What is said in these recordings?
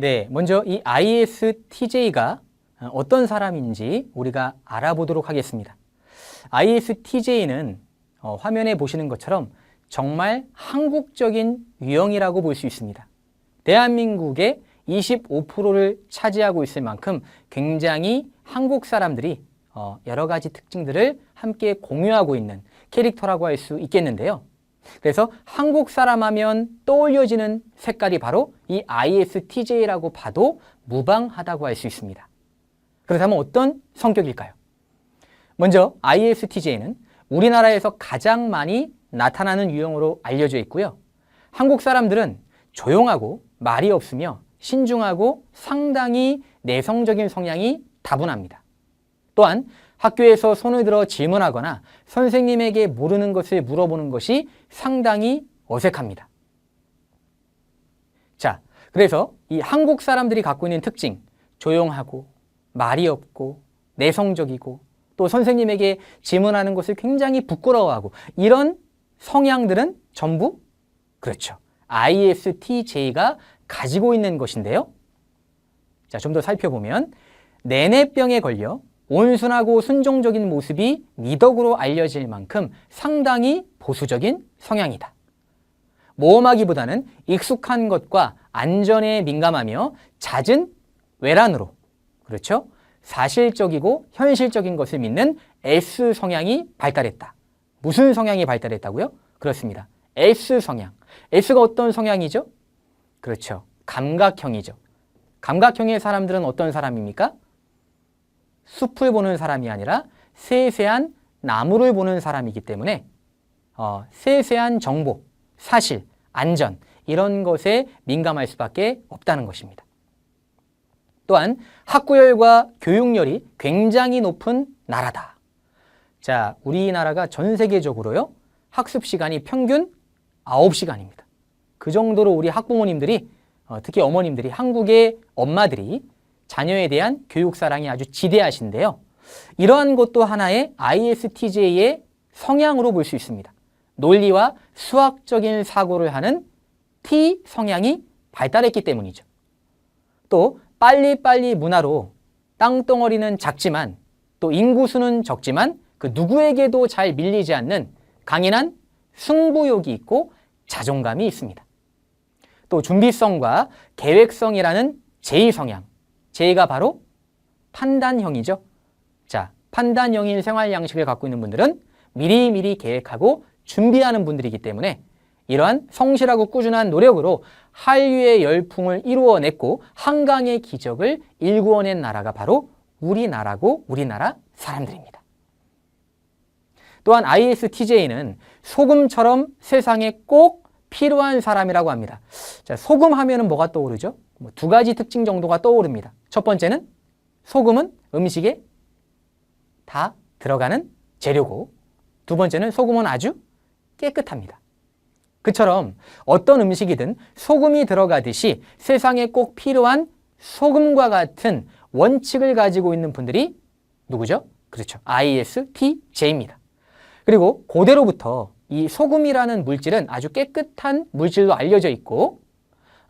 네, 먼저 이 ISTJ가 어떤 사람인지 우리가 알아보도록 하겠습니다. ISTJ는 어, 화면에 보시는 것처럼 정말 한국적인 유형이라고 볼 수 있습니다. 대한민국의 25%를 차지하고 있을 만큼 굉장히 한국 사람들이 어, 여러 가지 특징들을 함께 공유하고 있는 캐릭터라고 할 수 있겠는데요. 그래서 한국 사람 하면 떠올려지는 색깔이 바로 이 ISTJ라고 봐도 무방하다고 할 수 있습니다. 그렇다면 어떤 성격일까요? 먼저 ISTJ는 우리나라에서 가장 많이 나타나는 유형으로 알려져 있고요. 한국 사람들은 조용하고 말이 없으며 신중하고 상당히 내성적인 성향이 다분합니다. 또한 학교에서 손을 들어 질문하거나 선생님에게 모르는 것을 물어보는 것이 상당히 어색합니다. 자, 그래서 이 한국 사람들이 갖고 있는 특징, 조용하고 말이 없고 내성적이고 또 선생님에게 질문하는 것을 굉장히 부끄러워하고 이런 성향들은 전부 그렇죠. ISTJ가 가지고 있는 것인데요. 자, 좀 더 살펴보면 내내병에 걸려 온순하고 순종적인 모습이 미덕으로 알려질 만큼 상당히 보수적인 성향이다. 모험하기보다는 익숙한 것과 안전에 민감하며 잦은 외란으로 그렇죠? 사실적이고 현실적인 것을 믿는 S 성향이 발달했다. 무슨 성향이 발달했다고요? 그렇습니다. S 성향. S가 어떤 성향이죠? 그렇죠. 감각형이죠. 감각형의 사람들은 어떤 사람입니까? 숲을 보는 사람이 아니라 세세한 나무를 보는 사람이기 때문에 어, 세세한 정보, 사실, 안전 이런 것에 민감할 수밖에 없다는 것입니다. 또한 학구열과 교육열이 굉장히 높은 나라다. 자, 우리나라가 전 세계적으로요. 학습 시간이 평균 9시간입니다. 그 정도로 우리 학부모님들이 어, 특히 어머님들이 한국의 엄마들이 자녀에 대한 교육 사랑이 아주 지대하신데요. 이러한 것도 하나의 ISTJ의 성향으로 볼 수 있습니다. 논리와 수학적인 사고를 하는 T 성향이 발달했기 때문이죠. 또 빨리빨리 문화로 땅덩어리는 작지만 또 인구수는 적지만 그 누구에게도 잘 밀리지 않는 강인한 승부욕이 있고 자존감이 있습니다. 또 준비성과 계획성이라는 제2성향. 제2가 바로 판단형이죠. 자, 판단형인 생활 양식을 갖고 있는 분들은 미리미리 계획하고 준비하는 분들이기 때문에 이러한 성실하고 꾸준한 노력으로 한류의 열풍을 이루어냈고 한강의 기적을 일구어낸 나라가 바로 우리나라고 우리나라 사람들입니다. 또한 ISTJ는 소금처럼 세상에 꼭 필요한 사람이라고 합니다. 자, 소금 하면은 뭐가 떠오르죠? 뭐 두 가지 특징 정도가 떠오릅니다. 첫 번째는 소금은 음식에 다 들어가는 재료고 두 번째는 소금은 아주 깨끗합니다. 그처럼 어떤 음식이든 소금이 들어가듯이 세상에 꼭 필요한 소금과 같은 원칙을 가지고 있는 분들이 누구죠? 그렇죠. ISTJ입니다. 그리고 고대로부터 이 소금이라는 물질은 아주 깨끗한 물질로 알려져 있고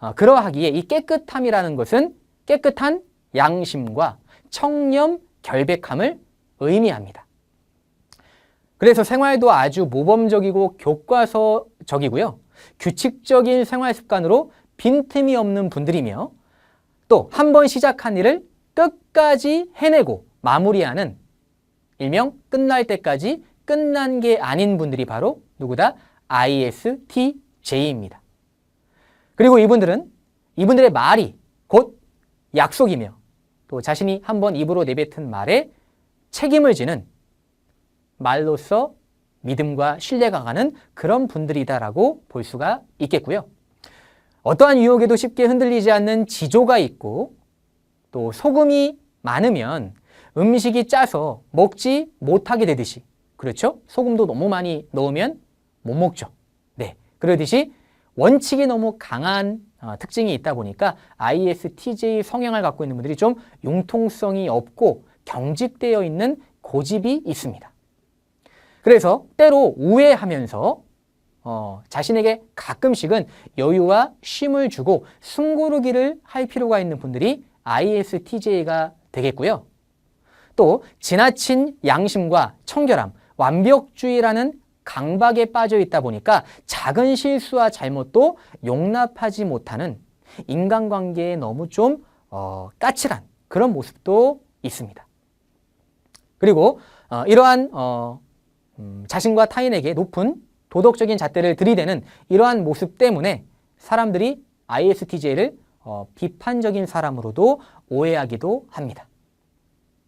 어, 그러하기에 이 깨끗함이라는 것은 깨끗한 양심과 청렴 결백함을 의미합니다. 그래서 생활도 아주 모범적이고 교과서적이고요. 규칙적인 생활 습관으로 빈틈이 없는 분들이며 또 한 번 시작한 일을 끝까지 해내고 마무리하는 일명 끝날 때까지 끝난 게 아닌 분들이 바로 누구다? ISTJ입니다. 그리고 이분들은 이분들의 말이 곧 약속이며 또 자신이 한번 입으로 내뱉은 말에 책임을 지는 말로써 믿음과 신뢰가 가는 그런 분들이다라고 볼 수가 있겠고요. 어떠한 유혹에도 쉽게 흔들리지 않는 지조가 있고 또 소금이 많으면 음식이 짜서 먹지 못하게 되듯이 그렇죠? 소금도 너무 많이 넣으면 못 먹죠. 네. 그러듯이 원칙이 너무 강한 어, 특징이 있다 보니까 ISTJ 성향을 갖고 있는 분들이 좀 융통성이 없고 경직되어 있는 고집이 있습니다. 그래서 때로 우회하면서 어, 자신에게 가끔씩은 여유와 쉼을 주고 숨고르기를 할 필요가 있는 분들이 ISTJ가 되겠고요. 또 지나친 양심과 청결함, 완벽주의라는 강박에 빠져 있다 보니까 작은 실수와 잘못도 용납하지 못하는 인간관계에 너무 좀 어, 까칠한 그런 모습도 있습니다. 그리고 어, 이러한 어, 음, 자신과 타인에게 높은 도덕적인 잣대를 들이대는 이러한 모습 때문에 사람들이 ISTJ를 어, 비판적인 사람으로도 오해하기도 합니다.